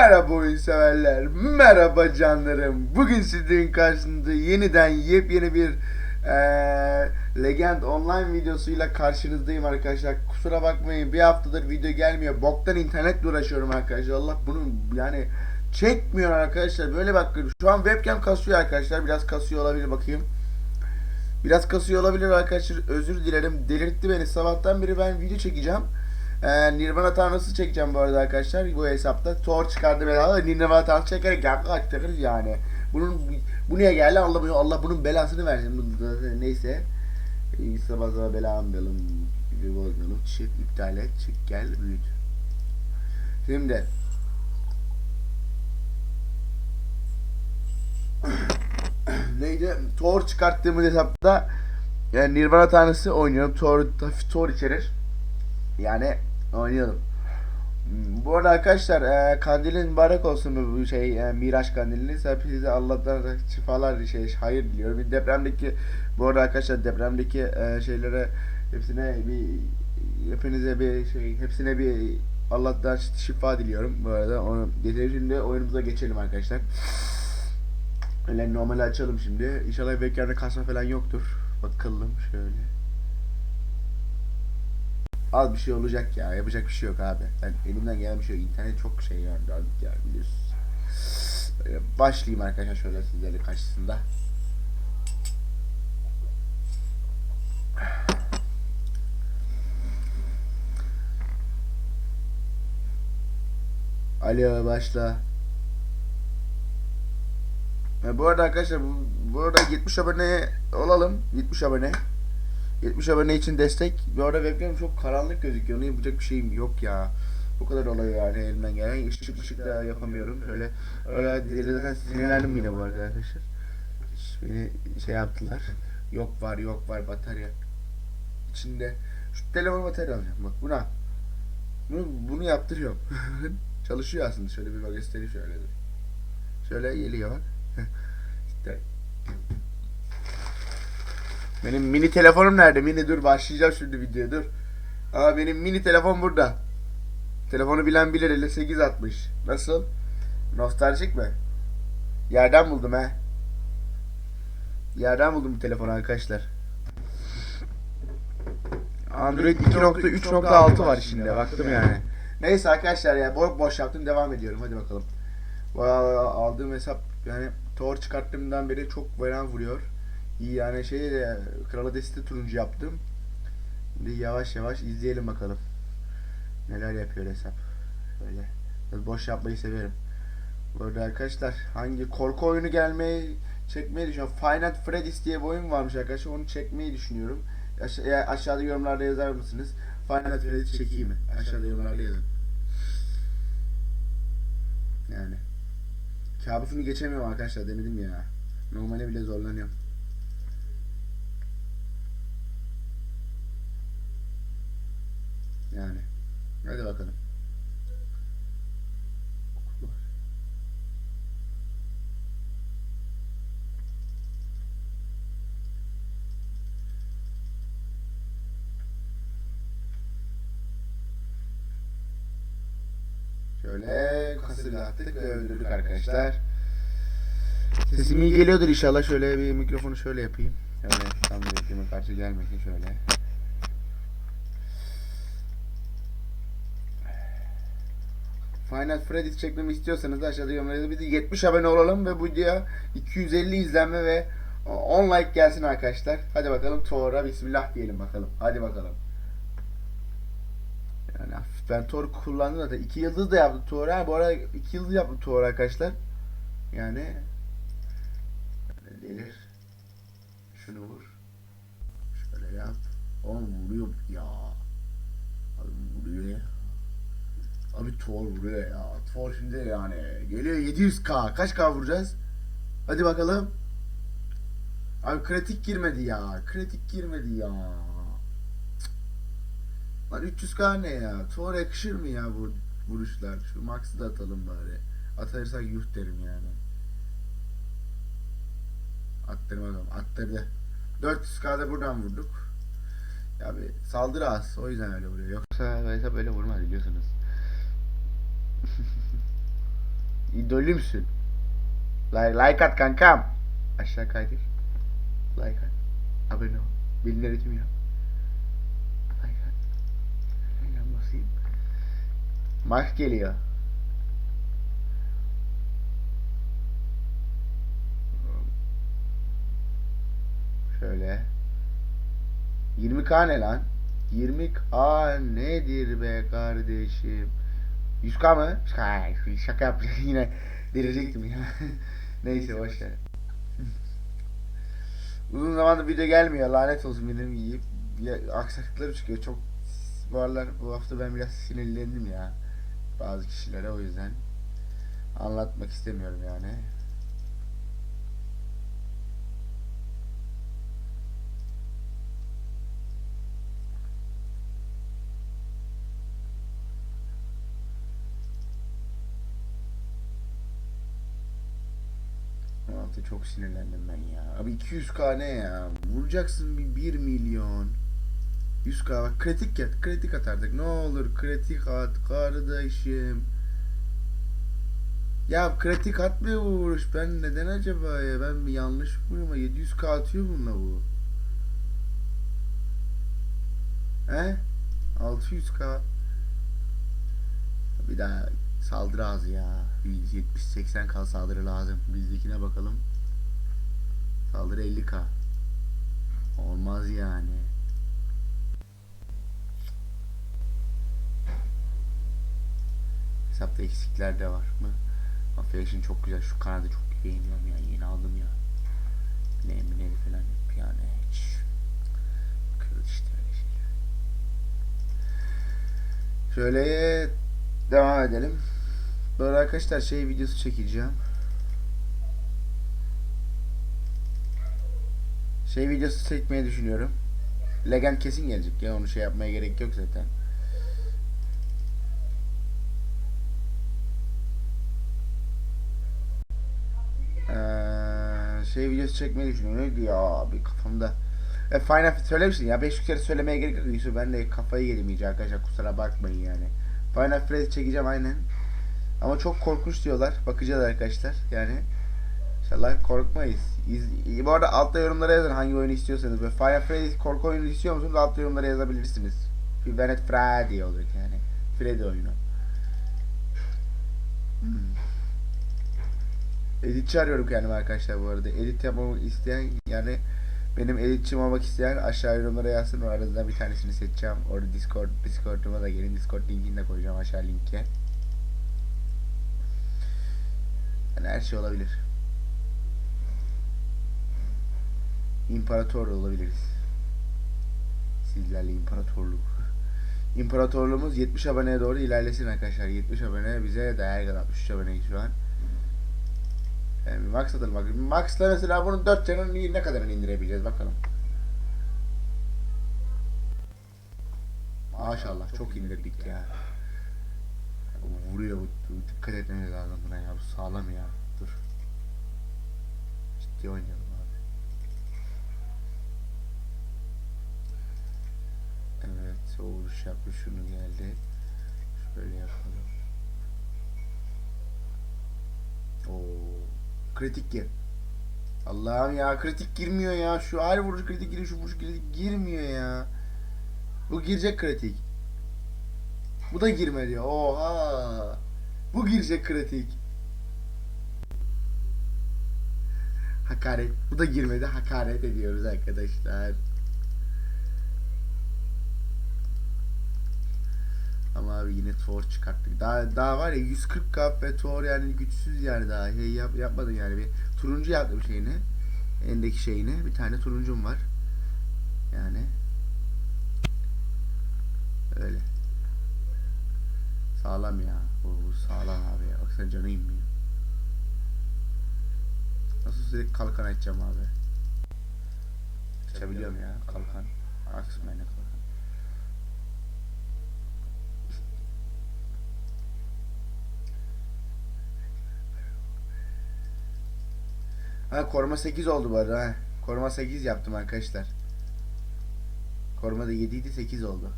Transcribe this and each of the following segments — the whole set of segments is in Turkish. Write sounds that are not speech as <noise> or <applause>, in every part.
Merhaba oyun severler, merhaba canlarım. Bugün sizlerin karşısında yeniden yepyeni bir eee Legend Online videosuyla karşınızdayım arkadaşlar. Kusura bakmayın bir haftadır video gelmiyor. Boktan internetle uğraşıyorum arkadaşlar. Allah bunu yani çekmiyor arkadaşlar. Böyle bakın şu an webcam kasıyor arkadaşlar. Biraz kasıyor olabilir bakayım. Biraz kasıyor olabilir arkadaşlar. Özür dilerim. Delirtti beni. Sabahtan beri ben video çekeceğim. Ee, Nirvana tanrısı çekeceğim bu arada arkadaşlar bu hesapta. Thor çıkardı bedava. Nirvana tanrısı çekerek yakın aktarırız yani. Bunun bu niye geldi anlamıyor. Allah bunun belasını versin. Neyse. Sabah sabah bela almayalım. Bir bozmayalım. Çık iptal et. Çık gel büyüt. Şimdi <clears throat> neydi? Thor çıkarttığımız hesapta yani Nirvana tanrısı oynuyorum. Thor, hafif Thor içerir. Yani oynayalım. Hmm, Bu arada arkadaşlar e, kandilin mübarek olsun bu şey e, Miraç kandiliniz. Hepinize Allah'tan şifalar şey hayır diliyorum. Bir depremdeki bu arada arkadaşlar depremdeki e, şeylere hepsine bir hepinize bir şey hepsine bir Allah'tan şifa diliyorum bu arada. Onu getirelim şimdi oyunumuza geçelim arkadaşlar. Öyle normal açalım şimdi. İnşallah webcam'da kasma falan yoktur. Bakalım şöyle. Az bir şey olacak ya. Yapacak bir şey yok abi. Ben elimden gelen bir şey yok. İnternet çok şey yani. Artık yani biliyorsunuz. Böyle başlayayım arkadaşlar şöyle sizlerin karşısında. Alo başla. Ha, bu arada arkadaşlar bu, bu arada 70 abone olalım. 70 abone. 70 abone için destek. Bu arada webcam çok karanlık gözüküyor. Onu yapacak bir şeyim yok ya. Bu kadar oluyor yani elimden gelen. Işık ışık da yapamıyorum. Öyle öyle zaten sinirlendim yine bu arada arkadaşlar. Beni şey yaptılar. Yok var yok var batarya. İçinde şu telefon batarya alacağım bak buna. Bunu, bunu yaptırıyorum. <laughs> Çalışıyor aslında. Şöyle bir bak göstereyim şöyle. Şöyle geliyor <laughs> bak. işte benim mini telefonum nerede? Mini dur başlayacağım şimdi videoya dur. Aa benim mini telefon burada. Telefonu bilen bilir 58 atmış. Nasıl? Nostaljik mi? Yerden buldum he. Yerden buldum bu telefonu arkadaşlar. Android 2.3.6 var içinde baktım yani. Neyse arkadaşlar ya boş boş yaptım devam ediyorum hadi bakalım. Bu aldığım hesap yani Thor çıkarttığımdan beri çok fena vuruyor. Yani şey de Kralı Desti turuncu yaptım. Şimdi yavaş yavaş izleyelim bakalım. Neler yapıyor hesap. Böyle. Boş yapmayı severim. Burada arkadaşlar hangi korku oyunu gelmeyi çekmeyi düşünüyorum. Final Freddy's diye bir oyun varmış arkadaşlar. Onu çekmeyi düşünüyorum. Eğer aşağıda yorumlarda yazar mısınız? Final Freddy's çekeyim mi? Aşağıda yorumlarda yazın. Yani. Kabusunu geçemiyorum arkadaşlar denedim ya. Normale bile zorlanıyorum. Yani. Hadi bakalım. Şöyle kasırga attık ve öldürdük arkadaşlar. Sesim iyi geliyordur inşallah. Şöyle bir mikrofonu şöyle yapayım. Şöyle tam bir karşı gelmesin şöyle. Final Freddy's çekmemi istiyorsanız da aşağıda yorumlarda de 70 abone olalım ve bu videoya 250 izlenme ve 10 like gelsin arkadaşlar. Hadi bakalım Thor'a bismillah diyelim bakalım. Hadi bakalım. Yani ben Thor kullandım zaten. 2 yıldız da yaptım Thor'a. Bu arada 2 yıldız yaptım Thor arkadaşlar. Yani delir. Şunu vur. Şöyle yap. Oğlum vuruyor ya. Abi vuruyor ya. Abi Thor vuruyor ya. Thor şimdi yani geliyor 700k. Kaç k vuracağız? Hadi bakalım. Abi kritik girmedi ya. Kritik girmedi ya. Lan 300k ne ya? Thor yakışır mı ya bu vuruşlar? Şu max'ı da atalım bari. Atarsak yuh derim yani. Attırmadım. Attırdı. 400k'da buradan vurduk. Ya bir saldırı az. O yüzden öyle vuruyor. Yoksa hesap öyle vurmaz biliyorsunuz. <laughs> idolümsün. Like, like at kankam. Aşağı kaydır. Like at. Abone ol. Bildirim tüm yap. Like at. Aynen basayım. Max geliyor. Şöyle. 20k ne lan? 20k nedir be kardeşim? 100k mı? Ay, Şaka yapacağım yine delirecektim ya. Neyse boş ver. Uzun zamandır video gelmiyor lanet olsun benim yiyip ya, aksaklıklarım çıkıyor çok bu aralar bu hafta ben biraz sinirlendim ya bazı kişilere o yüzden anlatmak istemiyorum yani. Sinirlendim ben ya. Abi 200k ne ya? Vuracaksın bir 1 milyon. 100k bak kritik at. Kritik at artık. Ne olur kritik at kardeşim. Ya kritik atmıyor bu vuruş. Ben neden acaba ya? Ben bir yanlış mıyım? 700k atıyor bununla bu. He? 600k. Bir daha saldırı az ya. 70-80 k saldırı lazım. Bizdekine bakalım. Saldırı 50k. Olmaz yani. Hesapta eksikler de var mı? Affiliation çok güzel. Şu kanadı çok beğeniyorum ya. Yeni aldım ya. Ne mineli falan yap yani. Hiç. Bakıyoruz işte öyle şeyler. Şöyle devam edelim. Böyle arkadaşlar şey videosu çekeceğim. Şey videosu çekmeyi düşünüyorum. Legend kesin gelecek ya onu şey yapmaya gerek yok zaten. Ee, şey videosu çekmeyi düşünüyorum. Ya bir kafamda. E, Final söylemiştin ya 5 kere söylemeye gerek yok. Yusuf ben de kafayı yedim arkadaşlar kusura bakmayın yani. Final Fantasy çekeceğim aynen. Ama çok korkunç diyorlar. Bakacağız arkadaşlar. Yani inşallah korkmayız. İz, bu arada altta yorumlara yazın hangi oyunu istiyorsanız. Ve Final Fantasy korku oyunu istiyor musunuz? Altta yorumlara yazabilirsiniz. Fivenet Freddy olacak yani. Freddy oyunu. Hmm. Editçi arıyorum kendime arkadaşlar bu arada. Edit yapmamı isteyen yani benim editçim olmak isteyen aşağı yorumlara yazsın. O arasından bir tanesini seçeceğim. Orada Discord, Discord'uma da gelin. Discord linkini de koyacağım aşağı linke. Yani her şey olabilir. İmparator olabiliriz. Sizlerle imparatorluk. <laughs> İmparatorluğumuz 70 aboneye doğru ilerlesin arkadaşlar. 70 abone bize değer kadar 63 aboneyiz şu an. Yani max atalım bak. Max'la mesela bunun 4 canını ne kadarını indirebileceğiz bakalım. Maşallah çok indirdik ya. Vuruyor dikkat etmemiz lazım buna ya bu sağlam ya. Dur. Ciddi oynayalım Evet o vuruş şunu geldi. Şöyle yapalım. Oo. Kritik gir. Allah'ım ya kritik girmiyor ya. Şu her vuruş kritik giriyor, şu vuruş kritik girmiyor ya. Bu girecek kritik. Bu da girmedi. Oha. Bu girecek kritik. Hakaret. Bu da girmedi. Hakaret ediyoruz arkadaşlar. Yine Thor çıkarttık. Daha daha var ya 140 kap ve Thor yani güçsüz yani daha şey yap, yapmadın yani bir turuncu yaptım şeyini. Endeki şeyini. Bir tane turuncum var. Yani öyle. Sağlam ya. Bu, bu sağlam abi ya. Baksana canı inmiyor. Nasıl sürekli kalkan açacağım abi. Açabiliyorum ya kalkan. Aksın beni kalkan. Ha koruma 8 oldu bu arada. Ha. Koruma 8 yaptım arkadaşlar. Koruma da 7 idi 8 oldu.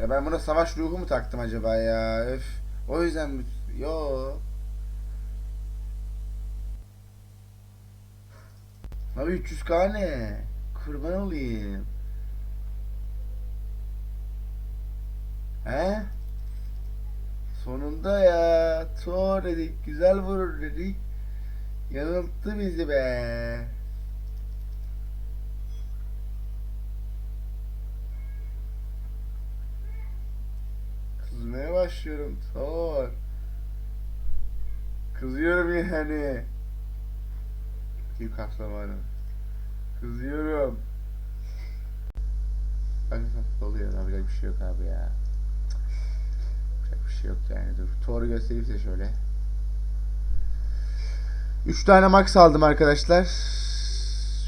Ya ben buna savaş ruhu mu taktım acaba ya? Öf. O yüzden mi? Yo. Abi 300k ne? Kurban olayım. He? Sonunda ya. Thor dedik. Güzel vurur dedik. Yanılttı bizi be. Kızmaya başlıyorum Thor. Kızıyorum yani. Kim kahramanı? Kızıyorum. Bak nasıl oluyor abi bir şey yok abi ya. Yapacak bir şey yok yani dur. Thor'u göstereyim size şöyle. 3 tane max aldım arkadaşlar.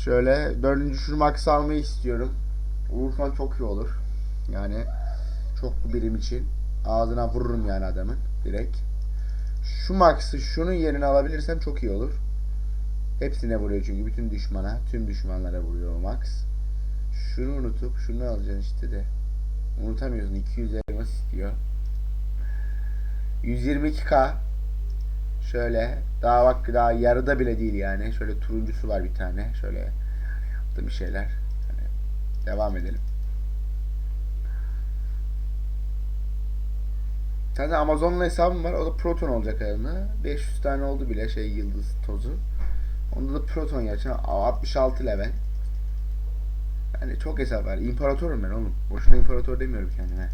Şöyle dördüncü şu max almayı istiyorum. Vurursan çok iyi olur. Yani çok birim için. Ağzına vururum yani adamın direkt. Şu max'ı şunun yerine alabilirsem çok iyi olur. Hepsine vuruyor çünkü bütün düşmana, tüm düşmanlara vuruyor max. Şunu unutup şunu alacaksın işte de. Unutamıyorsun 200 elmas istiyor. 122k Şöyle daha bak daha yarıda bile değil yani. Şöyle turuncusu var bir tane. Şöyle yaptığım bir şeyler. Hani devam edelim. Bir Amazon'la hesabım var. O da Proton olacak herhalde. 500 tane oldu bile şey yıldız tozu. Onda da Proton gerçekten 66 level. Yani çok hesap var. İmparatorum ben oğlum. Boşuna imparator demiyorum kendime.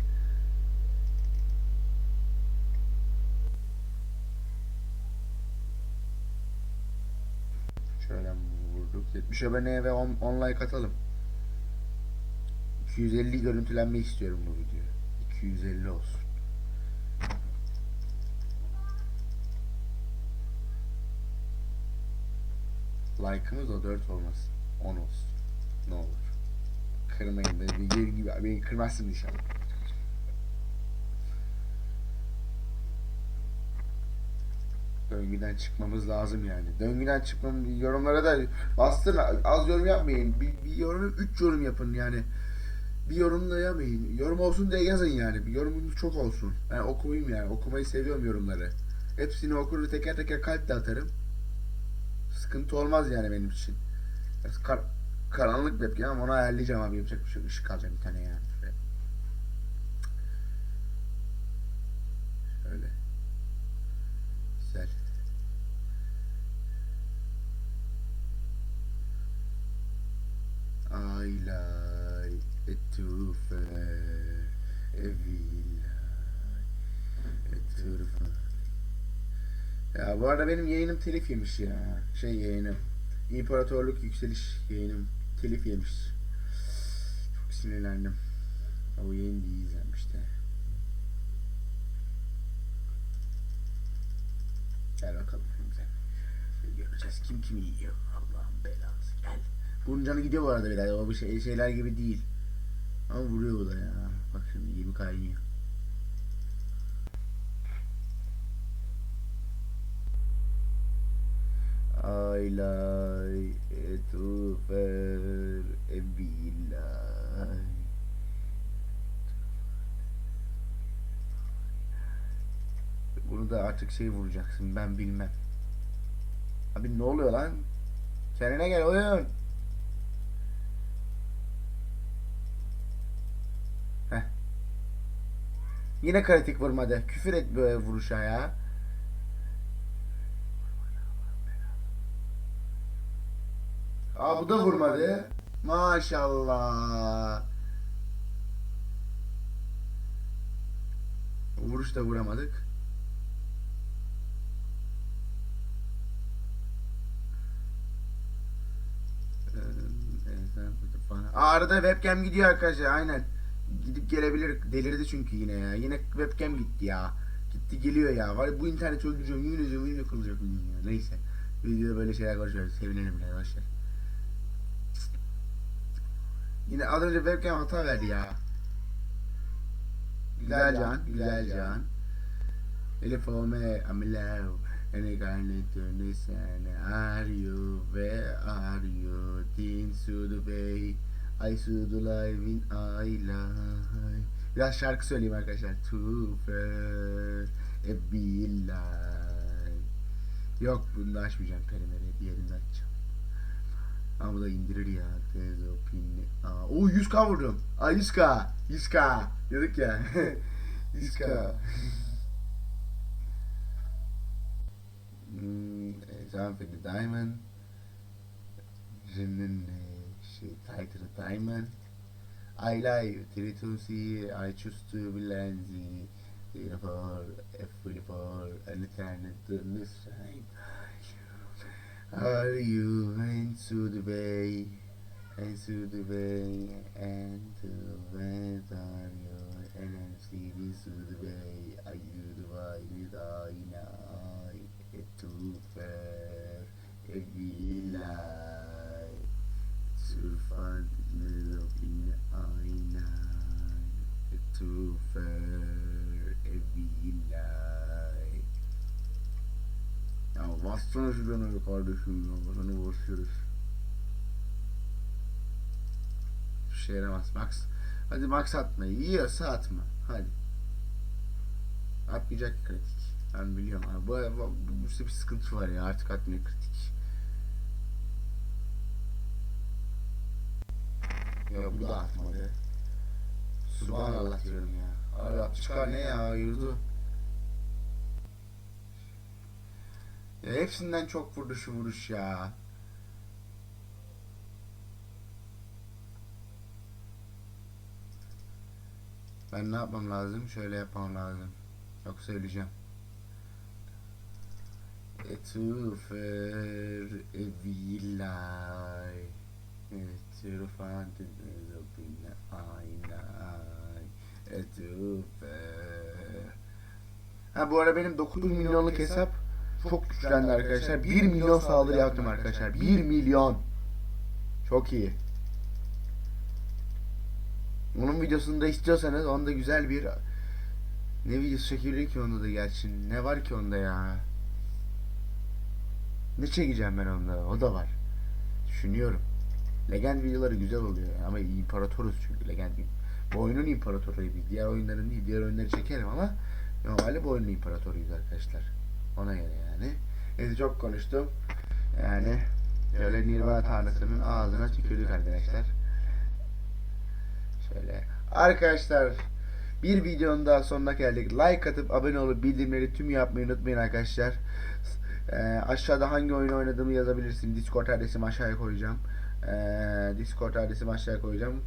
60 aboneye ve 10, 10 like atalım. 250 görüntülenme istiyorum bu video. 250 olsun. Like'ımız da 4 olmasın. 10 olsun. Ne olur. Kırmayın beni. Gibi, beni kırmazsın inşallah. Döngüden çıkmamız lazım yani. Döngüden çıkmam yorumlara da bastırın. Az yorum yapmayın. Bir, bir yorum, üç yorum yapın yani. Bir yorum da yapmayın. Yorum olsun diye yazın yani. Bir yorumunuz çok olsun. Ben okumayayım yani. Okumayı seviyorum yorumları. Hepsini okur teker teker kalp de atarım. Sıkıntı olmaz yani benim için. Kar, karanlık webcam ama onu ayarlayacağım abi. Yapacak bir şey. Işık alacağım bir tane yani. Arada benim yayınım telif yemiş ya. Şey yayınım. İmparatorluk yükseliş yayınım telif yemiş. Çok sinirlendim. O yayın iyi izlenmişti. Gel bakalım. Şimdi göreceğiz kim kimi yiyor. Allah'ın belası. Gel. Bunun canı gidiyor bu arada biraz. O bu şey, şeyler gibi değil. Ama vuruyor bu da ya. Bak şimdi 20 kaynıyor. Aylay etufer ebilay. Bunu da artık şey vuracaksın ben bilmem. Abi ne oluyor lan? Kendine gel oyun. Heh. Yine kritik vurmadı. Küfür et böyle vuruşa ya. Aa bu da vurmadı. Maşallah. Vuruş da vuramadık. Arada webcam gidiyor arkadaşlar aynen. Gidip gelebilir. Delirdi çünkü yine ya. Yine webcam gitti ya. Gitti geliyor ya. Var bu internet öldüreceğim. Yemin ediyorum video kılacak bugün ya. Neyse. Videoda böyle şeyler konuşuyoruz. Sevinelim arkadaşlar. Yine az önce webcam hata verdi ya. Güzel can, güzel can. Elif Ome, Amilav, Ene Garnet, Ene Sene, Aryu ve Aryu, Tin Sudu Bey, Ay Sudu Live in Aylay, Biraz şarkı söyleyeyim arkadaşlar. To first a villa. Yok bunu da açmayacağım perimeri. Diğerini açacağım. Ama bu da indirir ya. There's a pin. Aa, o 100k vurdum. Aa 100k. 100k. Dedik ya. <laughs> 100k. Hmm, Exam for the diamond. Jim'in şey title diamond. I like Tritusi, I choose to be lazy. Therefore, if for an eternal this time. Are you into the bay? Into the bay and to where are you? Sleeping to the bay. Are you the white I know? It too fair. Lie. Bassana şu dönemi kardeşim ya. Sana basıyoruz. Bir şey yaramaz. Max. Hadi Max atma. Yiyorsa atma. Hadi. Atmayacak kritik. Ben biliyorum. abi. Bu, bu, bu işte bir sıkıntı var ya. Artık atmıyor kritik. Ya bu da atmadı. Subhanallah diyorum ya. At çıkar ne ya yurdu. Ya hepsinden çok vurdu şu vuruş ya. Ben ne yapmam lazım? Şöyle yapmam lazım. Yok söyleyeceğim. Etufer evilay Etufantin ezopine aynay Etufer Ha bu ara benim 9 milyonluk hesap çok güçlendi arkadaşlar. 1 milyon saldırı yaptım arkadaşlar. 1 milyon. Çok iyi. Onun videosunu da istiyorsanız onda güzel bir ne videosu çekilir ki onda da gerçi. Ne var ki onda ya? Ne çekeceğim ben onda? O da var. Düşünüyorum. Legend videoları güzel oluyor ama imparatoruz çünkü Legend bu oyunun imparatoruyuz. Diğer oyunların değil. Diğer oyunları çekerim ama normalde bu oyunun imparatoruyuz arkadaşlar. Ona göre yani. Neyse çok konuştum. Yani şöyle Nirvana tanrısının ağzına tükürdük arkadaşlar. Şöyle. Arkadaşlar bir videonun daha sonuna geldik. Like atıp abone olup bildirimleri tüm yapmayı unutmayın arkadaşlar. Ee, aşağıda hangi oyun oynadığımı yazabilirsin. Discord adresimi aşağıya koyacağım. Ee, Discord adresimi aşağıya koyacağım.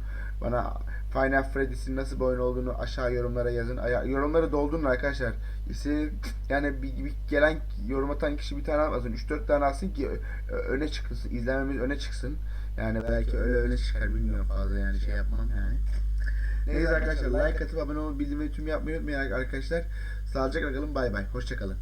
Bana Final Freddy's'in nasıl bir oyun olduğunu aşağı yorumlara yazın. Aya- yorumları doldurun arkadaşlar. İşte yani bir, bir gelen yorum atan kişi bir tane almasın. 3-4 tane alsın ki ö- öne çıksın. izlememiz öne çıksın. Yani belki öyle öne çıkar bilmiyorum fazla yani şey yapmam yani. Neyse arkadaşlar like atıp abone olup bildirimleri tüm yapmayı unutmayın arkadaşlar. Sağlıcakla kalın bay bay. Hoşçakalın.